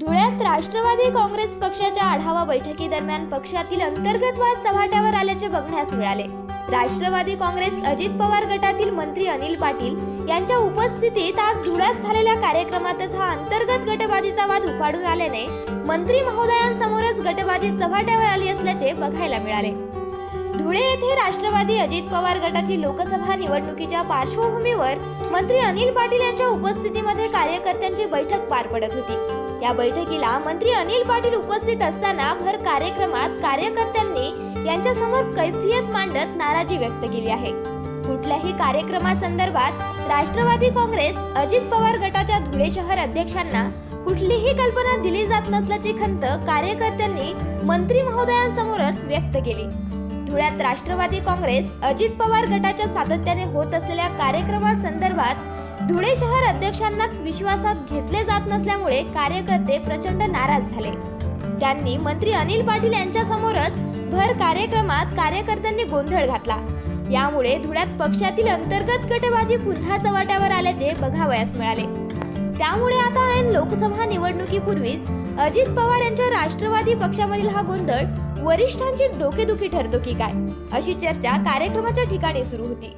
धुळ्यात राष्ट्रवादी काँग्रेस पक्षाच्या आढावा बैठकीदरम्यान पक्षातील अंतर्गत वाद चव्हाट्यावर आल्याचे बघण्यास मिळाले. राष्ट्रवादी काँग्रेस अजित पवार गटातील मंत्री अनिल पाटील यांच्या उपस्थितीत आज धुळ्यात झालेल्या कार्यक्रमातच हा अंतर्गत गटबाजीचा वाद उफाडून आल्याने मंत्री महोदयांसमोरच गटबाजी चव्हाट्यावर आली असल्याचे बघायला मिळाले. धुळे येथे राष्ट्रवादी अजित पवार गटाची लोकसभा निवडणुकीच्या पार्श्वभूमीवर मंत्री अनिल पाटील यांच्या उपस्थितीमध्ये कार्यकर्त्यांची बैठक पार पडत होती. या बैठकीला मंत्री अनिल पाटील उपस्थित असताना भर कार्यक्रमात कार्यकर्त्यांनी यांच्या समोर कैफियत मांडत नाराजी व्यक्त केली आहे. कुठल्याही कार्यक्रमासंदर्भात राष्ट्रवादी काँग्रेस अजित पवार गटाच्या धुळे शहर अध्यक्षांना कुठलीही कल्पना दिली जात नसल्याची खंत कार्यकर्त्यांनी मंत्री महोदयांसमोरच व्यक्त केली. धुळ्यात राष्ट्रवादी काँग्रेस अजित पवार गटाच्या सातत्याने होत असलेल्या कार्यक्रमासंदर्भात धुळे शहर अध्यक्षांनाच विश्वासात घेतले जात नसल्यामुळे कार्यकर्ते प्रचंड नाराज झाले. त्यांनी मंत्री अनिल पाटील यांच्या समोरच भर कार्यक्रमात कार्यकर्त्यांनी गोंधळ घातला. यामुळे धुळ्यात पक्षातील अंतर्गत गटबाजी पुन्हा चव्हाट्यावर आल्याचे बघावयास मिळाले. त्यामुळे आता ऐन लोकसभा निवडणुकीपूर्वीच अजित पवार यांच्या राष्ट्रवादी पक्षामधील हा गोंधळ वरिष्ठांची डोकेदुखी ठरतो की काय? अशी चर्चा कार्यक्रमाच्या ठिकाणी सुरू होती.